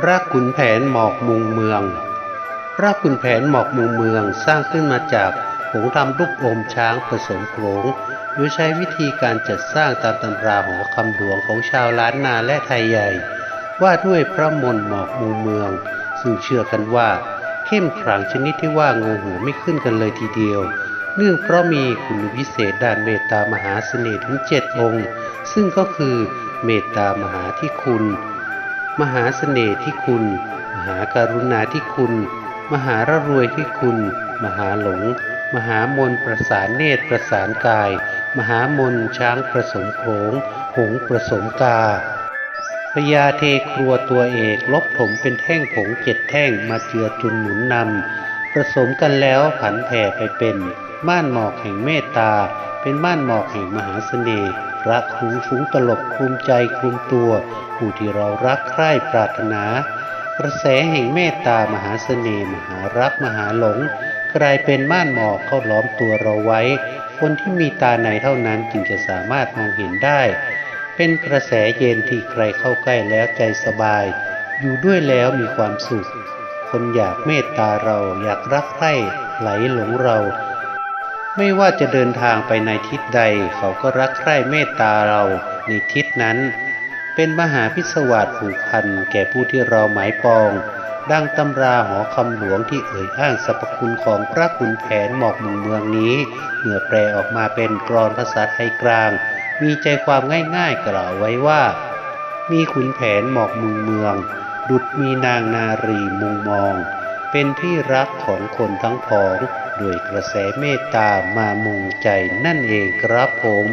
พระขุนแผนหมอกมุงเมืองพระขุนแผนหมอกมุงเมืองสร้างขึ้นมาจากผงทำลูกอมช้างผสมโขลงโดยใช้วิธีการจัดสร้างตามตำราหอคำหลวงของชาวล้านนาและไทยใหญ่ ว่าด้วยพระมนหมอกมุงเมือง ซึ่งเชื่อกันว่า เข้มขลังชนิดที่ว่างูหัวไม่ขึ้นกันเลยทีเดียว เนื่องเพราะมีคุณวิเศษด้านเมตตามหาเสน่ห์ถึงเจ็ดองค์ ซึ่งก็คือเมตตามหาที่คุณ มหาเสน่ห์ที่คุณ มหาการุณาที่คุณ มหาระรวยที่คุณ มหาหลง มหามนประสานเนตรประสานกาย มหามนช้างประสมโขงหงประสมกาพญาเทครัวตัวเอกลบถมเป็นแท่งผงเจ็ดแท่งมาเจือจุนหนุนนำผสมกันแล้วผันแผ่ไปเป็น ม่านหมอกแห่งเมตตา เป็นม่านหมอกแห่งมหาเสน่ห์ รักหูฟุ้งตลบคลุมใจคลุมตัว ผู้ที่เรารักใคร่ปรารถนา กระแสแห่งเมตตามหาเสน่ห์มหารักมหาหลง กลายเป็นม่านหมอกเข้าล้อมตัวเราไว้ คนที่มีตาในเท่านั้นจึงจะสามารถมองเห็นได้ เป็นกระแสเย็นที่ใครเข้าใกล้แล้วใจสบาย อยู่ด้วยแล้วมีความสุข คนอยากเมตตาเราอยากรักใคร่ไหลหลงเรา ไม่ว่าจะเดินทางไปในทิศใดเขาก็รักใคร่เมตตาเราในทิศนั้น เป็นมหาพิศวาสผูกพันแก่ผู้ที่เราหมายปอง ดังตำราหอคำหลวงที่เอ่ยอ้างสรรพคุณของพระขุนแผนหมอกมุงเมืองนี้ เมื่อแปลออกมาเป็นกรอนภาษาไทยกลาง มีใจความง่ายๆกล่าวไว้ว่า มีขุนแผนหมอกมุงเมือง ดุดมีนางนารีมุงมอง เป็นที่รักของคนทั้งผองด้วยกระแสเมตตามามุงใจนั่นเองครับผม